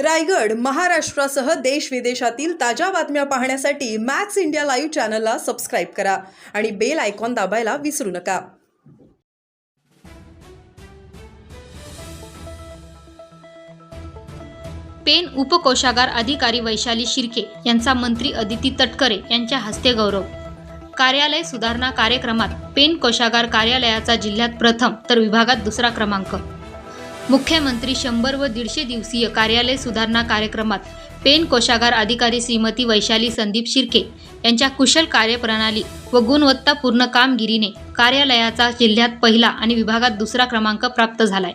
रायगड महाराष्ट्रासह देश विदेशातील ताज्या बातम्या पाहण्यासाठी मॅक्स इंडिया लाईव्ह चॅनलला सबस्क्राईब करा आणि बेल आयकॉन दाबायला विसरू नका. पेन उपकोषागार अधिकारी वैशाली शिर्के यांचा मंत्री अदिती तटकरे यांच्या हस्ते गौरव. कार्यालय सुधारणा कार्यक्रमात पेन कोषागार कार्यालयाचा जिल्ह्यात प्रथम तर विभागात दुसरा क्रमांक. मुख्यमंत्री शंभर व दीडशे दिवसीय कार्यालय सुधारणा कार्यक्रमात पेन कोषागार अधिकारी श्रीमती वैशाली संदीप शिर्के यांच्या कुशल कार्यप्रणाली व गुणवत्तापूर्ण कामगिरीने कार्यालयाचा जिल्ह्यात पहिला आणि विभागात दुसरा क्रमांक प्राप्त झालाय.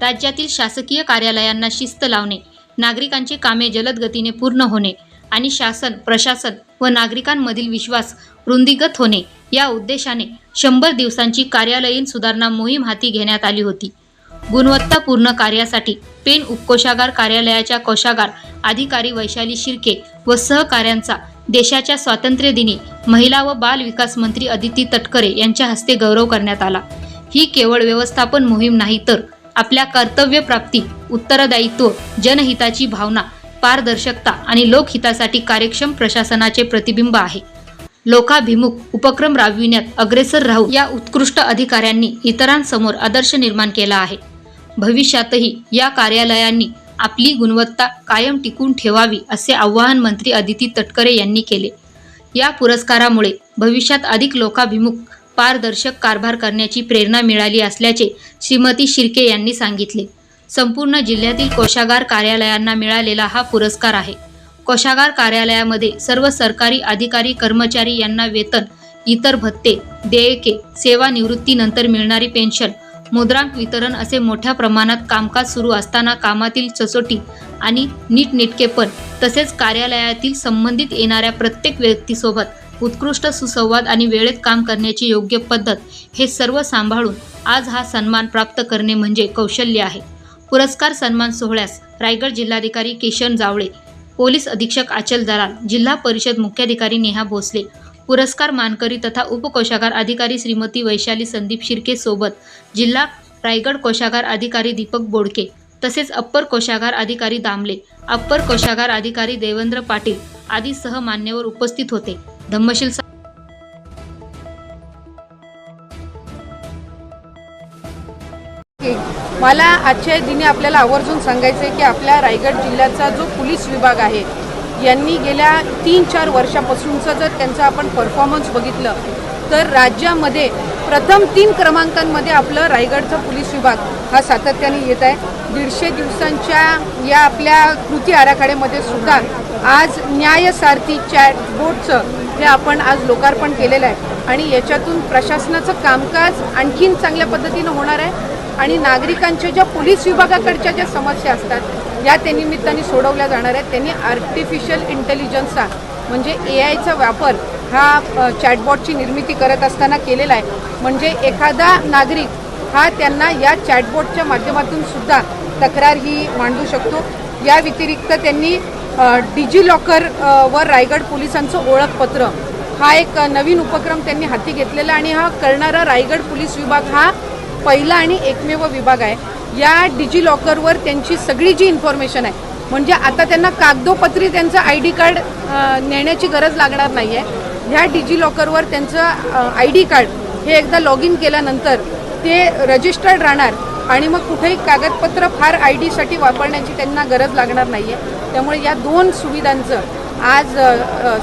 राज्यातील शासकीय कार्यालयांना शिस्त लावणे नागरिकांची कामे जलद गतीने पूर्ण होणे आणि शासन प्रशासन व नागरिकांमधील विश्वास वृंदिगत होणे या उद्देशाने शंभर दिवसांची कार्यालयीन सुधारणा मोहीम हाती घेण्यात आली होती. गुणवत्तापूर्ण कार्यासाठी पेन उपकोषागार कार्यालयाच्या कोषागार अधिकारी वैशाली शिर्के व सहकाऱ्यांचा देशाच्या स्वातंत्र्य दिनी महिला व बाल विकास मंत्री अदिती तटकरे यांच्या हस्ते गौरव करण्यात आला. ही केवळ व्यवस्थापन मोहीम नाही तर आपल्या कर्तव्य प्राप्ती उत्तरदायित्व जनहिताची भावना पारदर्शकता आणि लोकहितासाठी कार्यक्षम प्रशासनाचे प्रतिबिंब आहे. लोकाभिमुख उपक्रम राबविण्यात अग्रेसर राहू या उत्कृष्ट अधिकाऱ्यांनी इतरांसमोर आदर्श निर्माण केला आहे. भविष्यातही या कार्यालयांनी आपली गुणवत्ता कायम टिकून ठेवावी असे आवाहन मंत्री अदिती तटकरे यांनी केले. या पुरस्कारामुळे भविष्यात अधिक लोकाभिमुख पारदर्शक कारभार करण्याची प्रेरणा मिळाली असल्याचे श्रीमती शिर्के यांनी सांगितले. संपूर्ण जिल्ह्यातील कोषागार कार्यालयांना मिळालेला हा पुरस्कार आहे. कोषागार कार्यालयामध्ये सर्व सरकारी अधिकारी कर्मचारी यांना वेतन इतर भत्ते देयके सेवानिवृत्तीनंतर मिळणारी पेन्शन मुद्रांक वितरण असे मोठ्या प्रमाणात कामकाज सुरू असताना कामातील चसोटी आणि नीटनेटकेपण तसेच कार्यालयातील संबंधित येणाऱ्या प्रत्येक व्यक्तीसोबत उत्कृष्ट सुसंवाद आणि वेळेत काम करण्याची योग्य पद्धत हे सर्व सांभाळून आज हा सन्मान प्राप्त करणे म्हणजे कौशल्य आहे. पुरस्कार सन्मान सोहळ्यास रायगड जिल्हाधिकारी किशन जावळे पोलीस अधीक्षक आचल दलाल जिल्हा परिषद मुख्याधिकारी नेहा भोसले पुरस्कार मानकरी तथा उपकोषागार अधिकारी श्रीमती वैशाली संदीप शिर्के सोबत जिल्हा रायगड कोषागार अधिकारी दीपक बोडके तसेच अप्पर कोषागार अधिकारी दामले अप्पर कोषागार अधिकारी देवेंद्र पाटील आदी सह मान्यवर उपस्थित होते. धम्मशील मला आजच्या दिनी आपल्याला आवर्जून सांगायचं आहे की आपल्या रायगड जिल्ह्याचा जो पोलीस विभाग आहे यांनी गेल्या तीन चार वर्षापासूनचं जर त्यांचं आपण परफॉर्मन्स बघितलं तर राज्यामध्ये प्रथम तीन क्रमांकांमध्ये आपलं रायगडचा पोलीस विभाग हा सातत्याने येत आहे. दीडशे दिवसांच्या या आपल्या कृती आराखड्यामध्ये सुद्धा आज न्यायसारथी चॅट बोर्डचं हे आपण आज लोकार्पण केलेलं आहे. आणि याच्यातून प्रशासनाचं कामकाज आणखीन चांगल्या पद्धतीनं होणार आहे. आणि नागरिकांच्या ज्या पोलीस विभागाकडच्या ज्या समस्या असतात या त्या निमित्ताने सोडवल्या जाणार आहेत. त्यांनी आर्टिफिशियल इंटेलिजन्सचा म्हणजे ए आयचा वापर हा चॅटबॉटची निर्मिती करत असताना केलेला आहे. म्हणजे एखादा नागरिक हा त्यांना या चॅटबॉटच्या माध्यमातून सुद्धा तक्रार ही मांडू शकतो. या व्यतिरिक्त त्यांनी डिजी लॉकर वर रायगड पोलिसांचं ओळखपत्र. हा एक नवीन उपक्रम त्यांनी हाती घेतलेला आणि हा करणारा रायगड पोलीस विभाग हा पहिला आणि एकमेव विभाग आहे. या डिजी लॉकरवर त्यांची सगळी जी इन्फॉर्मेशन आहे म्हणजे आता त्यांना कागदोपत्री त्यांचं आय डी कार्ड नेण्याची गरज लागणार नाही आहे ह्या डिजी लॉकरवर त्यांचं आय डी कार्ड हे एकदा लॉग इन केल्यानंतर ते रजिस्टर्ड राहणार आणि मग कुठेही कागदपत्र फार आय डीसाठी वापरण्याची त्यांना गरज लागणार नाही आहे त्यामुळे या दोन सुविधांचं आज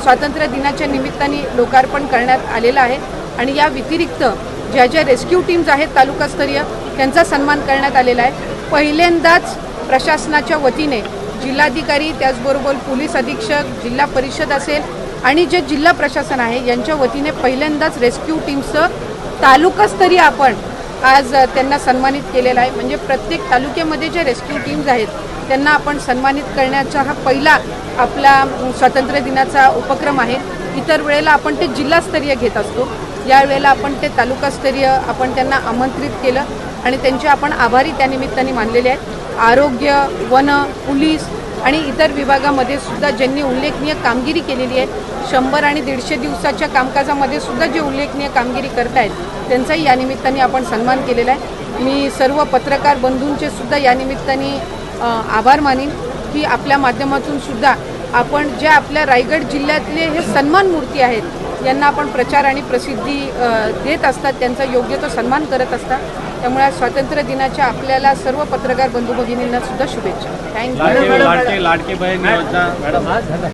स्वातंत्र्य दिनाच्या निमित्ताने लोकार्पण करण्यात आलेलं आहे. आणि या व्यतिरिक्त ज्या ज्या रेस्क्यू टीम्स आहेत तालुकास्तरीय त्यांचा सन्मान करण्यात आलेला आहे. पहिल्यांदाच प्रशासनाच्या वतीने जिल्हाधिकारी त्याचबरोबर पोलीस अधीक्षक जिल्हा परिषद असेल आणि जे जिल्हा प्रशासन आहे यांच्या वतीने पहिल्यांदाच रेस्क्यू टीमचं तालुकास्तरीय आपण आज त्यांना सन्मानित केलेलं आहे. म्हणजे प्रत्येक तालुक्यामध्ये जे रेस्क्यू टीम्स आहेत त्यांना आपण सन्मानित करण्याचा हा पहिला आपला स्वातंत्र्य दिनाचा उपक्रम आहे. इतर वेळेला आपण ते जिल्हास्तरीय घेत असतो. यावेळेला आपण ते तालुकास्तरीय आपण त्यांना आमंत्रित केलं आणि त्यांचे आपण आभारी त्यानिमित्ताने मानलेले आहेत. आरोग्य वन पोलीस आणि इतर विभागामध्ये सुद्धा ज्यांनी उल्लेखनीय कामगिरी केलेली आहे शंभर आणि दीडशे दिवसाच्या कामकाजामध्ये सुद्धा जे उल्लेखनीय कामगिरी करतायत त्यांचाही या निमित्ताने आपण सन्मान केलेला आहे. मी सर्व पत्रकार बंधूंचे सुद्धा या निमित्ताने आभार मानीन की आपल्या माध्यमातून सुद्धा आपण ज्या आपल्या रायगड जिल्ह्यातले हे सन्मान मूर्ती आहेत यांना आपण प्रचार आणि प्रसिद्धी देत असतात त्यांचा योग्य तो सन्मान करत असतात. त्यामुळे आज स्वातंत्र्य दिनाच्या आपल्याला सर्व पत्रकार बंधू भगिनींना सुद्धा शुभेच्छा. थँक्यू